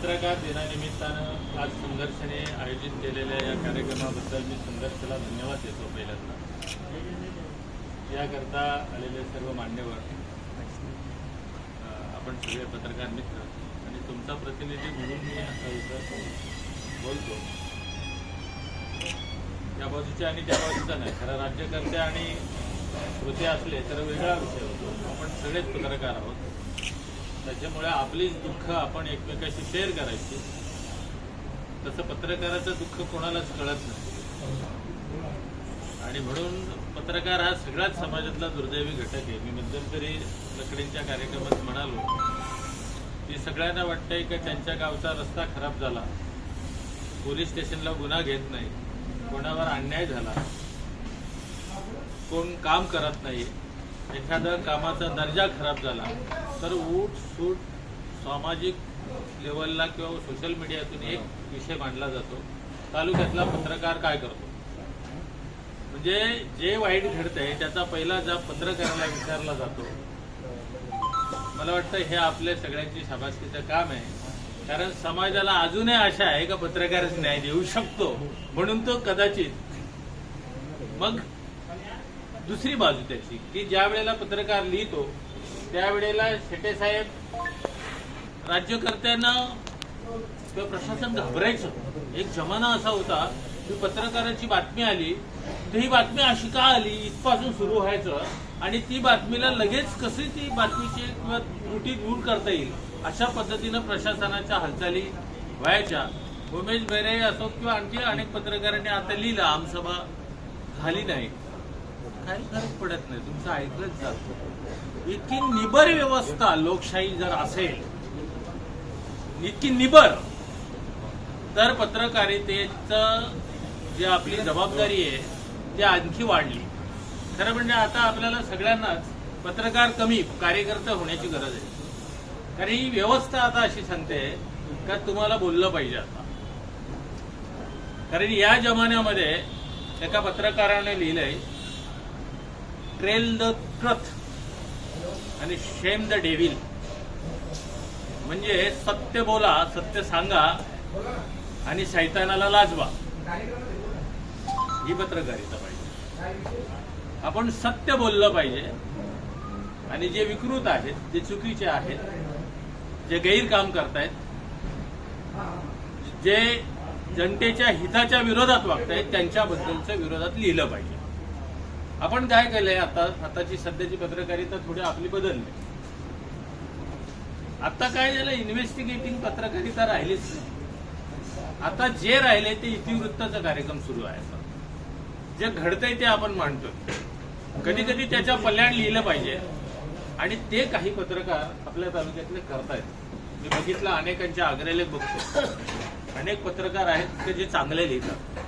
पत्रकार दिनानिमित्तानं आज संघर्षने आयोजित केलेल्या या कार्यक्रमाबद्दल मी संघर्षला धन्यवाद देतो पहिल्यांदा. याकरता आलेले सर्व मान्यवर आपण सगळे पत्रकार मित्र आणि तुमचा प्रतिनिधी म्हणून मी असा विचार बोलतो. या बाजूच्या आणि त्या बाजूचा नाही खरं राज्यकर्ते आणि कृते असले तर वेगळा विषय होतो. आपण सगळेच पत्रकार आहोत. त्याच्यामुळे आपलीच दुःख आपण एकमेकाशी शेअर करायची. तसं पत्रकाराचं दुःख कोणालाच कळत नाही. आणि म्हणून पत्रकार हा सगळ्याच समाजातला दुर्दैवी घटक आहे. मी मध्यंतरी लकडींच्या कार्यक्रमात म्हणालो की सगळ्यांना वाटतंय की त्यांच्या गावचा रस्ता खराब झाला? पोलीस स्टेशनला गुन्हा घेत नाही. कोणावर अन्याय झाला? कोण काम करत नाही एखादा कामाचा दर्जा खराब झाला. तर ऊट सूट सामाजिक लेवलला किंवा सोशल मीडियातून एक विषय मांडला जातो. तालुक्यातला पत्रकार काय करतो? म्हणजे जे वाईट घडतंय त्याचा पहिला जा पत्रकाराला विचारला जातो. मला वाटतं हे आपल्या सगळ्यांची शाबासकीचं काम आहे. कारण समाजाला अजूनही आशा आहे का पत्रकारच न्याय देऊ शकतो? म्हणून तो कदाचित मग दुसरी बाजू त्याची की ज्या वेळेला पत्रकार लिहितो त्यावेळेला शेटे साहेब राज्यकर्त्यांना किंवा प्रशासन घाबरायचं. एक जमाना असा होता की पत्रकाराची बातमी आली तर ही बातमी अशी का आली इथपासून सुरू व्हायचं आणि ती बातमीला लगेच कशी ती बातमीची किंवा त्रुटी दूर करता येईल अशा पद्धतीनं प्रशासनाच्या हालचाली व्हायच्या. उमेश बेरे असो किंवा आणखी अनेक पत्रकारांनी आता लिहिलं आमसभा झाली नाही. काही फरक पडत नाही तुमचं ऐकलंच जातं इतकी निबर व्यवस्था लोकशाही जर असेल इतकी निबर तर पत्रकारितेचं जे आपली जबाबदारी आहे ती आणखी वाढली. खरं म्हणजे आता आपल्याला सगळ्यांनाच पत्रकार कमी कार्यकर्ता होण्याची गरज आहे. कारण ही व्यवस्था आता अशी सांगते का तुम्हाला बोललं पाहिजे आता. कारण या जमान्यामध्ये एका पत्रकाराने लिहिलंय ट्रेल द ट्रथ. आणि शेम द डेव्हिल म्हणजे सत्य बोला सत्य सांगा आणि सैतानाला लाजवा. ही पत्रकारिता पाहिजे. आपण सत्य बोललं पाहिजे आणि जे विकृत आहेत जे चुकीचे आहेत जे गैरकाम करतायत जे जनतेच्या हिताच्या विरोधात वागतायत त्यांच्याबद्दलच्या विरोधात लिहिलं पाहिजे. आपण काय केलंय आता आताची सध्याची पत्रकारिता थोडी आपली बदलली. आता काय झालं इन्व्हेस्टिगेटिंग पत्रकारिता राहिलीच नाही. आता जे राहिले ते इतिवृत्ताचा कार्यक्रम सुरू आहे. आता जे घडतंय ते आपण मांडतोय. कधी कधी त्याच्या पल्याण लिहिलं पाहिजे. आणि ते काही पत्रकार आपल्या तालुक्यातले करतायत. मी बघितलं अनेकांच्या आग्रेले बघतो. अनेक पत्रकार आहेत ते जे चांगले लिहितात.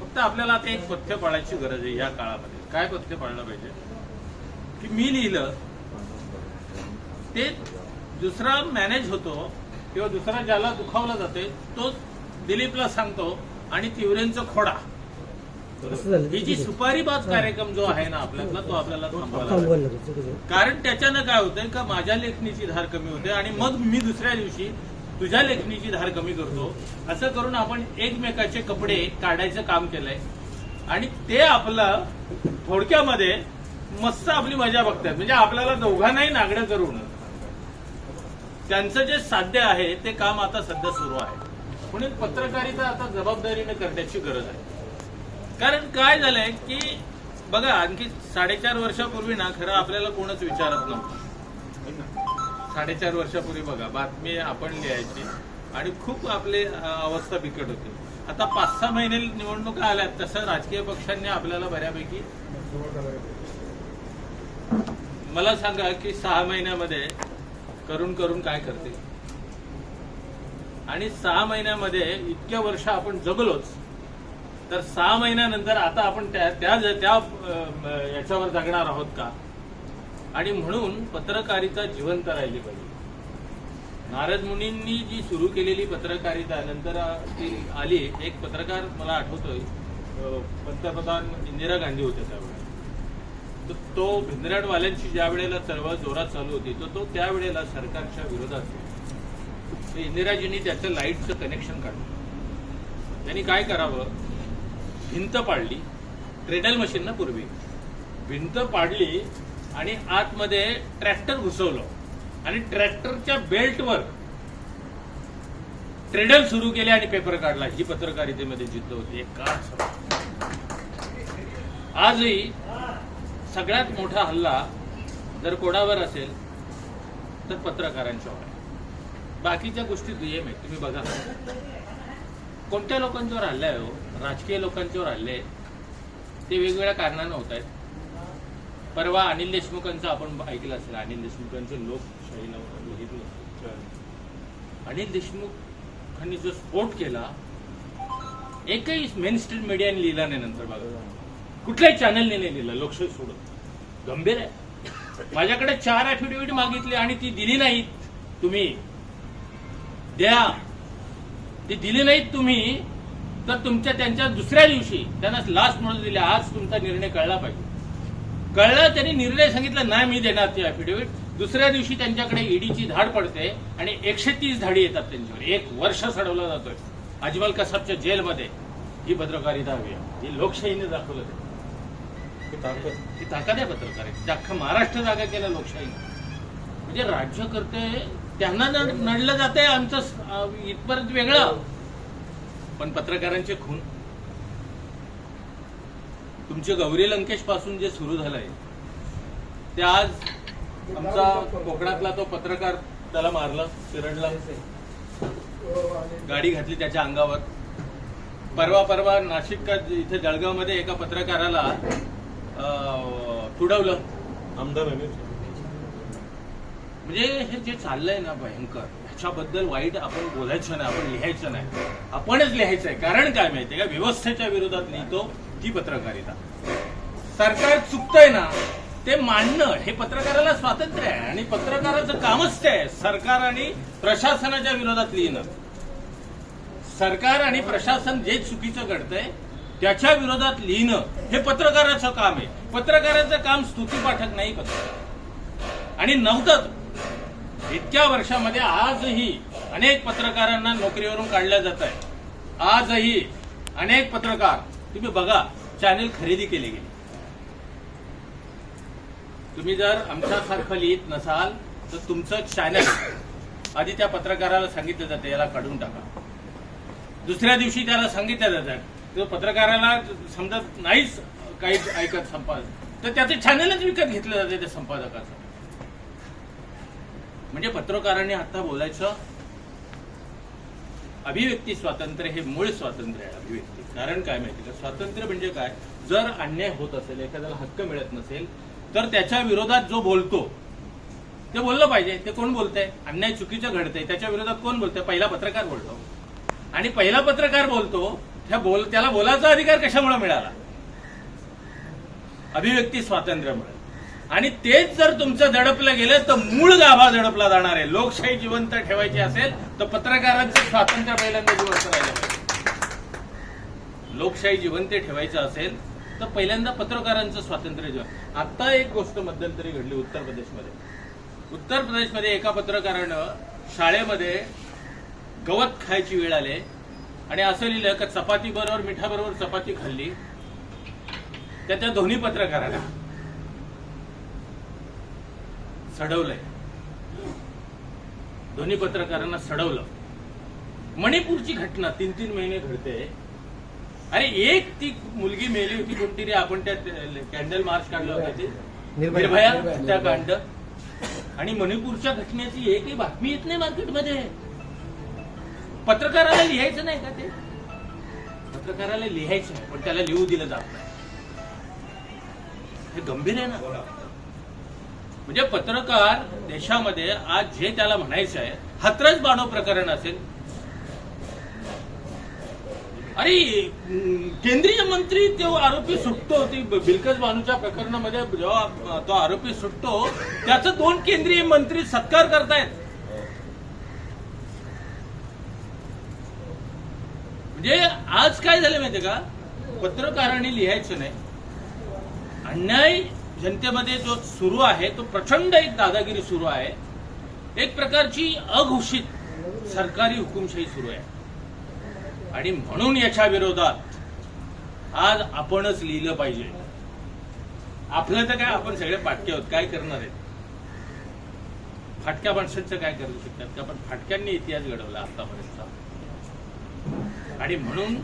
फक्त आपल्याला आता एक पथ्य पाळायची गरज आहे या काळामध्ये. काय पथ्य पाळलं पाहिजे? की मी लिहिलं ते दुसरा मॅनेज होतो किंवा दुसरा ज्याला दुखावला जाते तो दिलीपला सांगतो आणि तिवरेंचा खोडा. ही जी सुपारीबाज कार्यक्रम जो आहे ना आपल्यातला तो आपल्याला थांबवायला. कारण त्याच्यानं काय होतंय का माझ्या लेखणीची धार कमी होते आणि मग मी दुसऱ्या दिवशी तुझ्या लेखणीची धार कमी करतो. असं करून आपण एकमेकाचे कपडे काढायचं काम केलंय. आणि ते आपलं थोडक्यामध्ये मस्त आपली मजा बघतात. म्हणजे आपल्याला दोघांनाही नागडं करून त्यांचं जे साध्य आहे ते काम आता सध्या सुरू आहे. म्हणून पत्रकारिता आता जबाबदारीने करण्याची गरज आहे. कारण काय झालंय की बघा आणखी साडेचार वर्षापूर्वी ना खरं आपल्याला कोणच विचारत नव्हतं. साडेचार वर्षापूर्वी बघा बातमी आपण लिहायची आणि खूप आपली अवस्था बिकट होती. आता पाच सहा महिने निवडणुका आल्यात तसं राजकीय पक्षांनी आपल्याला बऱ्यापैकी मला सांगा की सहा महिन्यामध्ये करून करून काय करते? आणि सहा महिन्यामध्ये इतक्या वर्ष आपण जगलोच तर सहा महिन्यानंतर आता आपण त्या त्या याच्यावर जगणार आहोत का? आणि म्हणून पत्रकारिता जिवंत राहिली पाहिजे. नारद मुनींनी जी सुरू केलेली पत्रकारिता नंतर ती आली. एक पत्रकार मला आठवतोय पंतप्रधान इंदिरा गांधी होते त्यावेळी. तर तो भिंदराटवाल्यांची ज्या वेळेला चळवळ जोरात चालू होती तर तो त्यावेळेला सरकारच्या विरोधात इंदिराजींनी त्याचं लाईटचं कनेक्शन काढलं. त्यांनी काय करावं? भिंत पाडली. ट्रेडल मशीन ना पूर्वी. भिंत पाडली आणि आतमध्ये ट्रॅक्टर घुसवलं. आणि ट्रॅक्टरच्या बेल्टवर ट्रेडल सुरू केले आणि पेपर काढला. ही पत्रकारितेमध्ये जिद्द होती. एक का आजही सगळ्यात मोठा हल्ला जर कोणावर असेल तर पत्रकारांच्यावर आहे बाकीच्या गोष्टी दुय्यम आहेत तुम्ही बघा. कोणत्या लोकांच्यावर हल्ले आहे हो? राजकीय लोकांच्यावर हल्ले आहेत. ते वेगवेगळ्या कारणानं होत आहेत. परवा अनिल देशमुखांचं आपण ऐकलं असेल अनिल देशमुखांचं लोकशाहीला बघितलं अनिल देशमुखांनी जो स्फोट केला एकही मेन स्ट्रीम मीडियाने लिहिला नाही नंतर बघा. कुठल्याही चॅनलने नाही लिहिलं लोकशाही सोडत गंभीर आहे. माझ्याकडे चार ऍफिडेव्हिट मागितली आणि ती दिली नाहीत तुम्ही. द्या. ती दिली नाहीत तुम्ही तर तुमच्या त्यांच्या दुसऱ्या दिवशी त्यांना लास्ट म्हणून दिले आज तुमचा निर्णय कळला पाहिजे. कळला त्यांनी निर्णय सांगितला नाही मी देणार ती ऍफिडेव्हिट दुसऱ्या दिवशी त्यांच्याकडे ईडीची धाड पडते आणि एकशे तीस धाडी येतात त्यांच्यावर. एक वर्ष सडवला जातोय. अजमल कसाबच्या जेलमध्ये ही पत्रकारिता हवी ही लोकशाहीने दाखवलं ते. ही ताकद. आहे पत्रकार अख्खा महाराष्ट्र जागा केला लोकशाही. म्हणजे राज्यकर्ते त्यांना नडलं नडलं आहे आमचं इथपर्यंत वेगळं. पण पत्रकारांचे खून. तुमचे गौरी लंकेशपासून जे सुरू झालंय ते आज आमचा कोकणातला तो पत्रकार त्याला मारला चिरडला. गाडी घातली त्याच्या अंगावर. परवा परवा नाशिक इथे जळगावमध्ये एका पत्रकाराला तुडवलं. आमदार म्हणजे हे जे चाललंय ना भयंकर ह्याच्याबद्दल वाईट आपण बोलायचं नाही आपण लिहायचं नाही. आपणच लिहायचं आहे. कारण काय माहितीये का? व्यवस्थेच्या विरोधात लिहितो ती पत्रकारिता. सरकार चुकतंय ना ते मांडणं हे पत्रकाराला स्वातंत्र्य आहे आणि पत्रकाराचं कामच ते आहे. सरकार आणि प्रशासनाच्या विरोधात लिहिणं. सरकार आणि प्रशासन जे चुकीचं घडतंय त्याच्या विरोधात लिहिणं हे पत्रकाराचं काम आहे. पत्रकाराचं काम स्तुतीपाठक नाही पत्रकार आणि नव्हतं इतक्या वर्षामध्ये आजही अनेक पत्रकारांना नोकरीवरून काढलं जात आहे आजही अनेक पत्रकार तुम्ही बघा चॅनेल खरेदी केले गेले. तुम्ही जर आमच्यासारखं लिहित नसाल तर तुमचं चॅनल आधी त्या पत्रकाराला सांगितलं जातं याला काढून टाका. दुसऱ्या दिवशी त्याला सांगितलं जातं तो पत्रकाराला समजा नाहीच काही ऐकत संपादक तर त्याचं चॅनलच विकत घेतलं जाते त्या संपादकाचं. म्हणजे पत्रकारांनी आता बोलायचं अभिव्यक्ती स्वातंत्र्य हे मूळ स्वातंत्र्य आहे अभिव्यक्ती. कारण काय माहिती का? स्वातंत्र्य म्हणजे काय? जर अन्याय होत असेल एखाद्याला हक्क मिळत नसेल तर त्याच्या विरोधात जो बोलतो ते बोललं पाहिजे. ते कोण बोलतंय? अन्याय चुकीचं घडतंय. त्याच्या विरोधात कोण बोलतंय? पहिला पत्रकार बोलतो. आणि पहिला पत्रकार बोलतो त्या बोल त्याला बोलायचा अधिकार कशामुळे मिळाला? अभिव्यक्ती स्वातंत्र्यामुळे. आणि तेच जर तुमचं दडपलं गेलं तर मूळ गाभा दडपला जाणार आहे. लोकशाही जिवंत ठेवायची असेल तर पत्रकारांचं स्वातंत्र्य पहिल्यांदा जिवंत राहिलं पाहिजे. लोकशाही जिवंत ठेवायचं असेल तर पहिल्यांदा पत्रकारांचं स्वातंत्र्य जिवंत. आता एक गोष्ट मध्यंतरी घडली उत्तर प्रदेशमध्ये. उत्तर प्रदेशमध्ये एका पत्रकारानं शाळेमध्ये गवत खायची वेळ आले. आणि असं लिहिलं का चपाती बरोबर मिठाबरोबर चपाती खाल्ली. त्या त्या दोन्ही पत्रकारांना सडवलंय. दोन्ही पत्रकारांना सडवलं. मणिपूरची घटना तीन तीन महिने घडते. अरे एक ती मुलगी मेली होती कोणतरी आपण त्या कॅन्डल मार्च काढलं होतं ते. निर्भया. निर्भया. हत्याकांड आणि मणिपूरच्या घटनेची एकही बातमी येत नाही मार्केटमध्ये. पत्रकाराला लिहायचं नाही का ते? पत्रकाराला लिहायचं आहे पण त्याला लिहू दिलं जात नाही. हे गंभीर आहे ना? म्हणजे पत्रकार देशामध्ये आज जे त्याला म्हणायचं आहे हातरस बाणव प्रकरण असेल. अरे केंद्रीय मंत्री तो आरोपी सुटतो ती बिलकस बानूच्या प्रकरणामध्ये जेव्हा तो आरोपी सुटतो त्याचं दोन केंद्रीय मंत्री सत्कार करतायत. म्हणजे आज काय झालं माहितीये का? पत्रकारांनी लिहायचं नाही. अन्याय जनतेमध्ये जो सुरू आहे तो प्रचंड एक दादागिरी सुरू आहे. एक प्रकारची अघोषित सरकारी हुकुमशाही सुरू आहे. आणि म्हणून याच्या विरोधात आज आपणच लिहिलं पाहिजे. आपलं तर काय आपण सगळे फाटके आहोत. काय करणार आहेत? फाटक्या माणसांचं काय करू शकतात? का पण फाटक्यांनी इतिहास घडवला आतापर्यंत? आणि म्हणून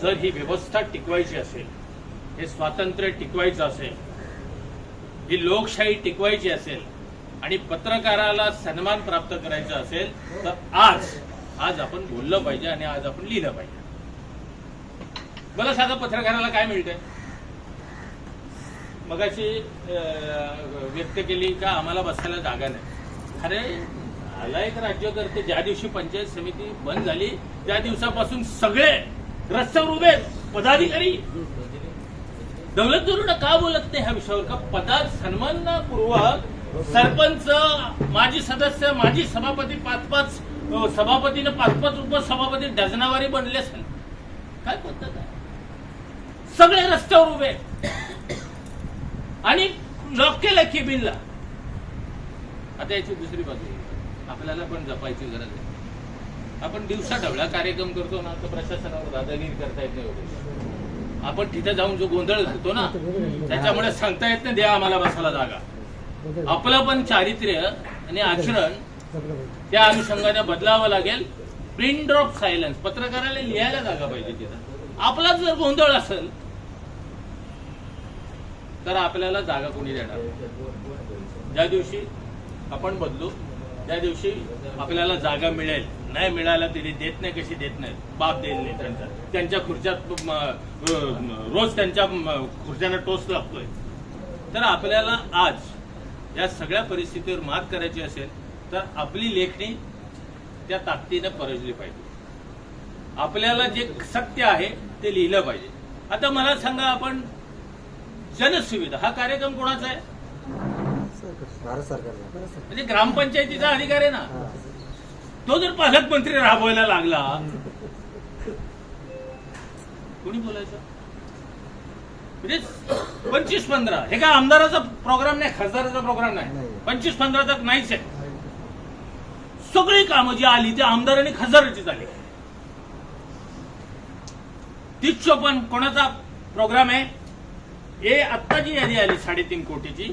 जर ही व्यवस्था टिकवायची असेल हे स्वातंत्र्य टिकवायचं असेल ही लोकशाही टिकवायची असेल आणि पत्रकाराला सन्मान प्राप्त करायचा असेल तर आज आज आपण बोललं पाहिजे आणि आज आपण लिहिलं पाहिजे. मला साधं पत्रकाराला काय मिळतंय? मगाशी व्यक्त केली का आम्हाला बसायला जागा नाही. अरे आला एक राज्यकर्ते ज्या दिवशी पंचायत समिती बंद झाली त्या दिवसापासून सगळे रस्त्यावर उभे पदाधिकारी. दौलत का बोलत नाही ह्या विषयावर? का पदात सन्मानपूर्वक सरपंच माजी सदस्य माजी सभापती पाच पाच सभापतीने पाच पाच उपसभापती डझनावारी बनले असेल. काय पद्धत आहे? सगळे रस्त्यावर उभे आणि लॉक केलं केबिनला आता याची दुसरी बाजू. आपल्याला पण जपायची गरज आहे. आपण दिवसा ढवळा कार्यक्रम करतो ना तर प्रशासनावर दादागिरी करता येत नाही वगैरे. आपण तिथे जाऊन जो गोंधळ घालतो ना त्याच्यामुळे सांगता येत नाही द्या आम्हाला बसायला जागा. आपलं पण चारित्र्य आणि आचरण त्या अनुषंगाने बदलावं लागेल. प्रिंट ऑफ सायलन्स पत्रकाराला लिहायला जागा पाहिजे तिथं. आपलाच जर गोंधळ असेल तर आपल्याला जागा कोणी देणार? ज्या दिवशी आपण बदलू त्या दिवशी आपल्याला जागा मिळेल. नाही मिळायला तरी देत नाही कशी देत नाही? बाप देईल नाही त्यांचा. त्यांच्या खुर्च्यात रोज त्यांच्या खुर्च्यांना टोच लागतोय. तर आपल्याला आज या सगळ्या परिस्थितीवर मात करायची असेल तर आपली लेखणी त्या ताकदीने परजली पाहिजे. आपल्याला जे सत्य आहे ते लिहिलं पाहिजे. आता मला सांगा आपण जनसुविधा हा कार्यक्रम कोणाचा आहे? भारत सरकारचा म्हणजे ग्रामपंचायतीचा अधिकार आहे ना. तो जर पालकमंत्री राबवायला लागला कोणी बोलायचं? म्हणजे पंचवीस पंधरा हे काय आमदाराचा प्रोग्राम नाही खासदाराचा प्रोग्राम नाही. नाही. पंचवीस पंधरा तक नाहीच आहे. सगळी कामं जी आली ती आमदार आणि खासदाराची झाली तीस चोपन्न कोणाचा प्रोग्राम आहे? हे आत्ता जी यादी आली साडेतीन कोटीची.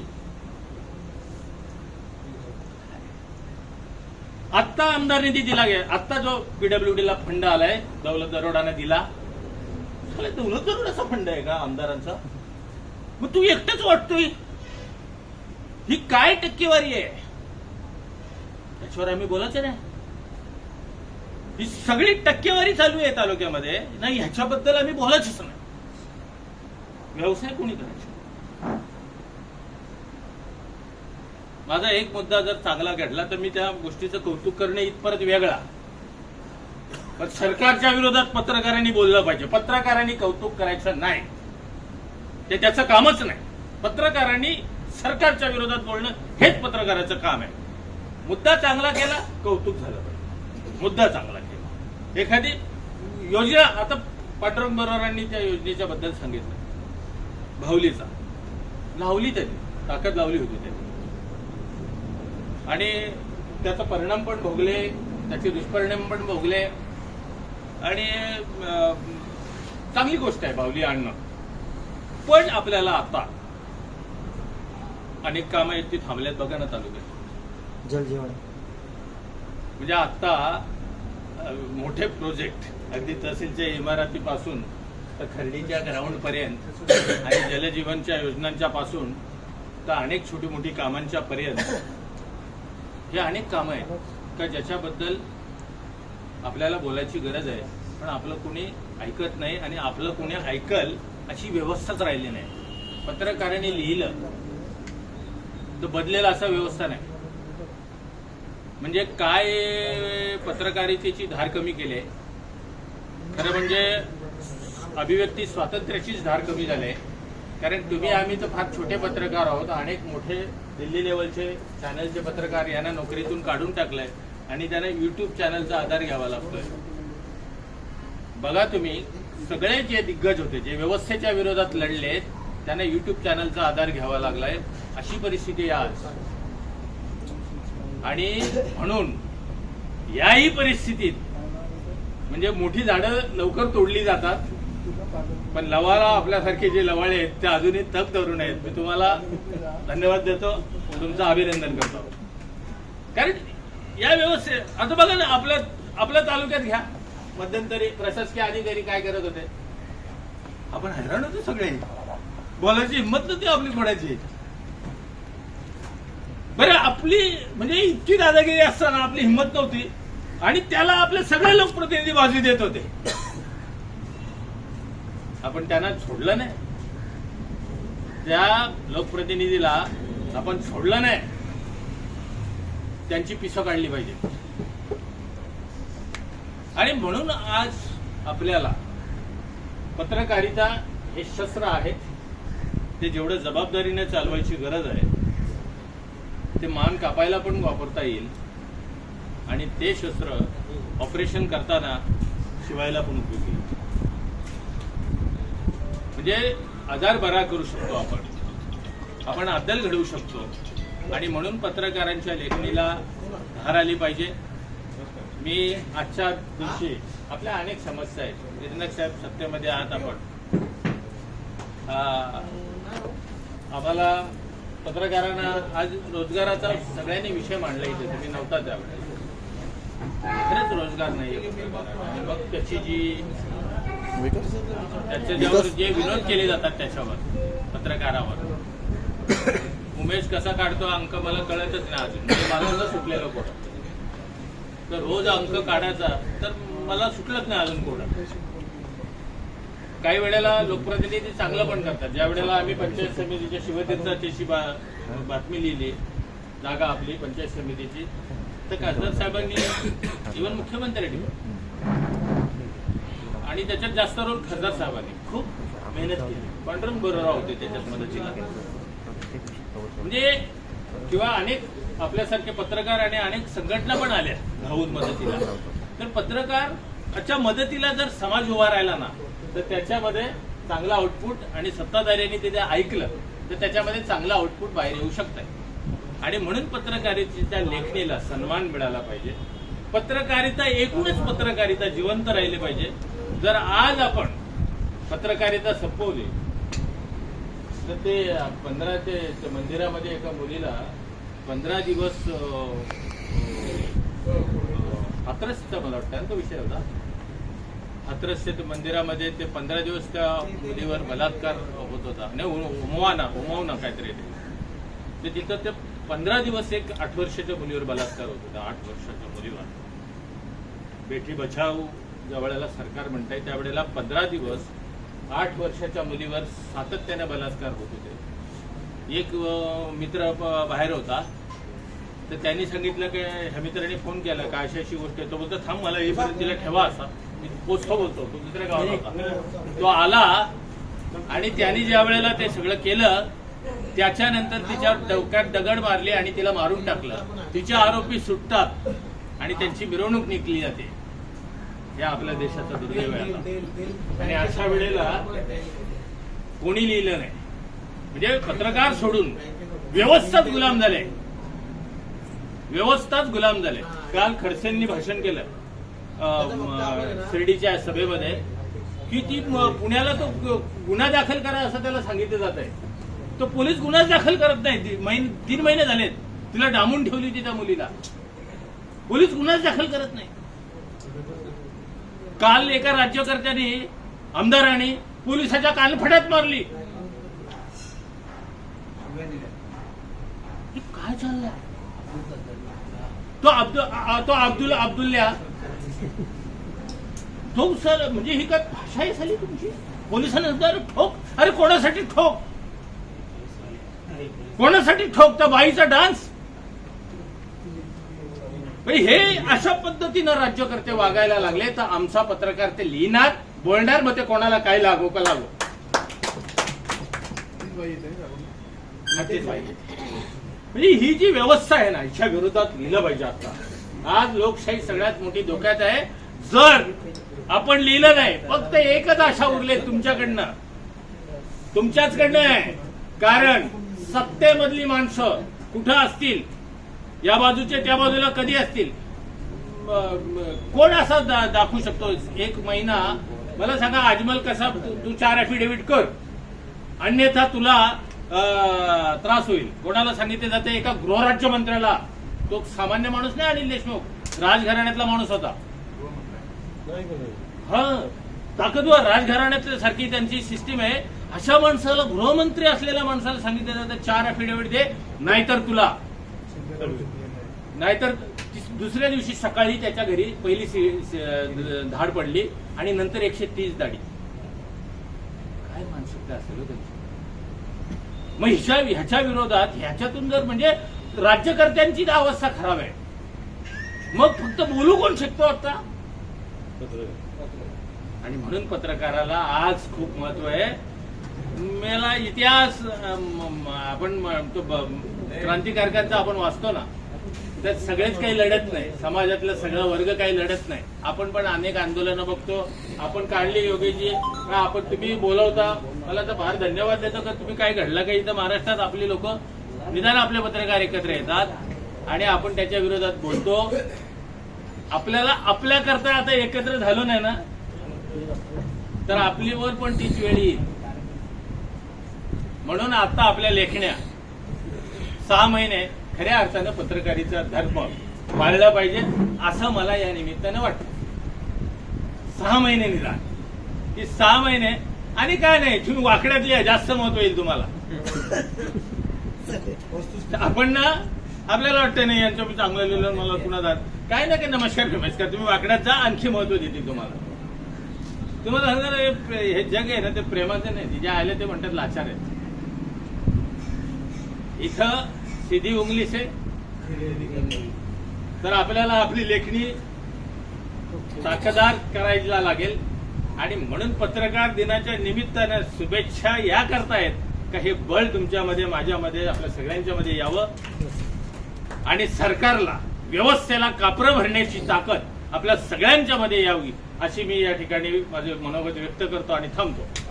आत्ता आमदार निधी दिला गे आत्ता जो पीडब्ल्यूडीला फंड आलाय दौलत दरोडाने दिला. दौलत दरोडाचा फंड आहे का आमदारांचा? मग तू एकटाच वाटतोय. ही काय टक्केवारी आहे? त्याच्यावर आम्ही बोलायचं नाही. ही सगळी टक्केवारी चालू आहे तालुक्यामध्ये. नाही ह्याच्याबद्दल आम्ही बोलायचंच नाही. व्यवसाय कोणी करायचा? माझा एक मुद्दा जर चांगला घडला तर मी त्या गोष्टीचं कौतुक करणे इथपर्यंत वेगळा. पण सरकारच्या विरोधात पत्रकारांनी बोललं पाहिजे. पत्रकारांनी कौतुक करायचं नाही. ते त्याचं कामच नाही. पत्रकारांनी सरकारच्या विरोधात बोलणं हेच पत्रकाराचं काम आहे. मुद्दा चांगला केला कौतुक झालं पाहिजे. मुद्दा चांगला केला. एखादी योजना आता पांडुरंग बरोबरांनी त्या योजनेच्या बद्दल सांगितलं. भावलीचा लावली त्यांनी. ताकद लावली होती त्यांनी. आणि त्याचा परिणाम पण भोगले त्याचे दुष्परिणाम पण भोगले. आणि चांगली गोष्ट आहे बावली आणणं. पण आपल्याला आता अनेक कामं आहेत ती थांबल्यात बघा ना तालुक्यात. जल जीवन. म्हणजे आता मोठे प्रोजेक्ट अगदी तहसीलच्या इमारतीपासून तर खर्डीच्या ग्राउंड पर्यंत आणि जलजीवनच्या योजनांच्या पासून तर अनेक छोटी मोठी कामांच्या पर्यंत हे अनेक कामं आहेत. का ज्याच्याबद्दल आपल्याला बोलायची गरज आहे पण आपलं कोणी ऐकत नाही आणि आपलं कोणी ऐकल अशी व्यवस्थाच राहिली नाही. पत्रकारांनी लिहिलं तर बदलेल असा व्यवस्था नाही. म्हणजे काय पत्रकारितेची धार कमी केली आहे? खरं म्हणजे अभिव्यक्ती स्वातंत्र्याचीच धार कमी झाली आहे. कारण तुम्ही आम्ही तर फार छोटे पत्रकार आहोत अनेक मोठे दिल्ली लेवलचे चॅनलचे पत्रकार यांना नोकरीतून काढून टाकलंय आणि त्यांना युट्यूब चॅनलचा आधार घ्यावा लागतोय. बघा तुम्ही सगळे जे दिग्गज होते जे व्यवस्थेच्या विरोधात लढले त्यांना युट्यूब चॅनलचा आधार घ्यावा लागलाय. अशी परिस्थिती आज. आणि म्हणून याही परिस्थितीत म्हणजे मोठी झाडं लवकर तोडली जातात. पण लवाला आपल्यासारखे जे लवाळे आहेत ते अजूनही तग धरून आहेत. मी तुम्हाला धन्यवाद देतो तुमचं अभिनंदन करतो. कारण या व्यवस्थेत आता बघा ना आपल्या आपल्या तालुक्यात घ्या. मध्यंतरी प्रशासकीय अधिकारी काय करत होते? आपण हैराण होतो सगळे. बोलायची हिंमत नव्हती आपली कोणाची बरं आपली म्हणजे इतकी दादागिरी असताना आपली हिंमत नव्हती. आणि त्याला आपले सगळे लोकप्रतिनिधी बाजू देत होते. आपण त्यांना सोडलं नाही. त्या लोकप्रतिनिधीला आपण सोडलं नाही. त्यांची पिसं काढली पाहिजे. आणि म्हणून आज आपल्याला पत्रकारिता हे शस्त्र आहे. ते जेवढं जबाबदारीने चालवायची गरज आहे ते मान कापायला पण वापरता येईल. आणि ते शस्त्र ऑपरेशन करताना शिवायला पण उपयोगी येईल. म्हणजे आजार बरा करू शकतो आपण. आपण अद्दल घडवू शकतो. आणि म्हणून पत्रकारांच्या लेखणीला धार आली पाहिजे. मी आजच्या दिवशी आपल्या अनेक समस्या आहेत. निर्णय साहेब सत्तेमध्ये आहात आपण. आम्हाला पत्रकारांना आज रोजगाराचा सगळ्यांनी विषय मांडला इथे. तुम्ही नव्हता त्यावेळेस. खरंच रोजगार नाही बघ मग त्याची जी त्याच्यावर जे विनोद केले जातात त्याच्यावर पत्रकारावर. उमेश कसा काढतो अंक मला कळतच नाही अजून. म्हणजे मला सुटलेलं कोण तर रोज अंक काढायचा तर मला सुटलंच नाही अजून कोण. काही वेळेला लोकप्रतिनिधी चांगलं पण करतात. ज्या वेळेला आम्ही पंचायत समितीच्या शिवतीर्थाची बा बातमी लिहिली जागा आपली पंचायत समितीची तर खासदार साहेबांनी इव्हन मुख्यमंत्र्यांनी. पण. आणि त्याच्यात जास्त रोल खासदार साहेबांनी. खूप मेहनत केली. पांडुरंग बरोबर होते त्याच्यात मदतीला. म्हणजे किंवा अनेक आपल्यासारखे पत्रकार आणि अनेक संघटना पण आल्या घाऊन मदतीला. तर पत्रकाराच्या मदतीला जर समाज उभा राहिला ना तर त्याच्यामध्ये चांगला आउटपुट आणि सत्ताधाऱ्यांनी ते ऐकलं तर त्याच्यामध्ये चांगला आउटपुट बाहेर येऊ शकत आणि म्हणून पत्रकारितेच्या लेखणीला सन्मान मिळाला पाहिजे. पत्रकारिता एकूणच पत्रकारिता जिवंत राहिली पाहिजे. जर आज आपण पत्रकारिता संपवली तर ते पंधरा ते मंदिरामध्ये एका मुलीला पंधरा दिवस अं, मला वाटतं. तो विषय होता. हाथरसच्या मंदिरामध्ये ते पंधरा दिवस त्या मुलीवर बलात्कार होत होता. नाही उमवाना उमवना काहीतरी ते. ते तिथं ते पंधरा दिवस एक आठ वर्षाच्या मुलीवर बलात्कार होत होता. आठ वर्षाच्या मुलीवर. बेटी बचाव ज्या वेळेला सरकार म्हणताय त्यावेळेला पंधरा दिवस आठ वर्षाच्या मुलीवर सातत्याने बलात्कार होत होते. एक मित्र बाहेर होता. तर त्यांनी सांगितलं की ह्या मित्राने फोन केला का अशी अशी गोष्ट आहे? तो बोलतो थांब मला येईपर्यंत तिला ठेवा असा. मी पोचतो बोलतो तो दुसऱ्या गावात होता. तो आला आणि त्याने ज्या वेळेला ते सगळं केलं त्याच्यानंतर तिच्या डोक्यात दगड मारली आणि तिला मारून टाकलं. तिचे आरोपी सुटतात आणि त्यांची मिरवणूक निघली जाते. हे आपल्या देशाचा दुर्दैव आहे. आणि अशा वेळेला कोणी लिहिलं नाही. म्हणजे पत्रकार सोडून व्यवस्थाच गुलाम झाले. व्यवस्थाच गुलाम झाले. काल खडसेंनी भाषण केलं शिर्डीच्या सभेमध्ये. की ती पुण्याला तो गुन्हा दाखल करा असं त्याला सांगितलं जात आहे. तो पोलीस गुन्हाच दाखल करत नाही. तीन महिने झालेत. तिला डांबून ठेवली होती त्या मुलीला. पोलीस गुन्हाच दाखल करत नाही. काल एका राज्यकर्त्याने आमदाराने पोलिसाच्या कानफड्यात मारली. काय चाललंय? तो अब्दुल तो अब्दुल अब्दुल्ल्या. तो सर म्हणजे ही काय भाषा ही झाली तुमची? पोलिसांना ठोक अरे कोणासाठी ठोक? कोणासाठी ठोक? त्या बाईचा डान्स? हे अशा पद्धतीनं राज्यकर्ते वागायला लागले तर आमचा पत्रकार ते लिहिणार बोलणार मग ते कोणाला काय लागो का लागो? पाहिजे. म्हणजे ही जी व्यवस्था आहे ना हिच्या विरोधात लिहिलं पाहिजे आता. आज लोकशाही सगळ्यात मोठी धोक्यात आहे. जर आपण लिहिलं नाही फक्त एकच आशा उरले तुमच्याकडनं. तुमच्याचकडनं आहे. कारण सत्तेमधली माणसं कुठं असतील? या बाजूचे त्या बाजूला कधी असतील? कोण असं दा- दाखवू शकतो? एक महिना मला सांगा अजमल कसा तू- चार अफिडेव्हिट कर. अन्यथा तुला त्रास होईल. कोणाला सांगितले जाते एका गृहराज्यमंत्र्याला तो सामान्य माणूस नाही अनिल देशमुख. राजघराण्यातला माणूस होता. हा ताकदवर. राजघराण्यातल्या सारखी त्यांची सिस्टीम आहे. अशा माणसाला गृहमंत्री असलेल्या माणसाला सांगितलं जातं चार अफिडेव्हिट दे नाहीतर तुला. नाहीतर दुसऱ्या दिवशी सकाळी त्याच्या घरी पहिली धाड पडली आणि नंतर एकशे तीस दाडी. काय मानसिकता असेल हो त्यांची? मग ह्याच्या ह्याच्या विरोधात ह्याच्यातून जर म्हणजे राज्यकर्त्यांची अवस्था खराब आहे. मग फक्त बोलू कोण शकतो आता? आणि म्हणून पत्रकाराला आज खूप महत्त्व आहे. मला इतिहास आपण म्हणतो क्रांतिकारकांचा आपण वाचतो ना त्यात सगळेच काही लढत नाही. समाजातला सगळं वर्ग काही लढत नाही. आपण पण अनेक आंदोलनं बघतो. आपण काढली योगीजी का आपण तुम्ही बोलवता. मला तर फार धन्यवाद देतो का तुम्ही काय घडलं काही इथं महाराष्ट्रात? आपली लोक निदान आपले पत्रकार एकत्र येतात आणि आपण त्याच्या विरोधात बोलतो. आपल्याला आपल्या करता आता एकत्र झालो नाही ना तर आपलीवर पण तीच वेळ येईल. म्हणून आता आपल्या लेखण्या सहा महिने खऱ्या अर्थानं पत्रकारीचा धर्म पाळला पाहिजे असं मला या निमित्तानं वाटतं. सहा महिने निदान. की सहा महिने आणि काय नाही तुम्ही वाकड्यात लिहा जास्त महत्त्व येईल तुम्हाला. आपण ना आपल्याला वाटतं नाही यांचं मी चांगलं लिहिलं मला पुन्हा दाद. काय ना काय नमस्कार नमस्कार. तुम्ही वाकड्यात जा आणखी महत्त्व देतील तुम्हाला. तुम्हाला सांगणार हे हे जग आहे ना ते प्रेमाचं नाही जे आले ते म्हणतात लाचार आहे इथं सिधी उंगली से तर आपल्याला आपली लेखणी ताकदार करायला लागेल. आणि म्हणून पत्रकार दिनाच्या निमित्तानं शुभेच्छा या करतायत का हे बळ तुमच्यामध्ये माझ्यामध्ये आपल्या सगळ्यांच्यामध्ये यावं. आणि सरकारला व्यवस्थेला कापरं भरण्याची ताकद आपल्या सगळ्यांच्या मध्ये यावी अशी मी या ठिकाणी माझे मनोगत व्यक्त करतो आणि थांबतो.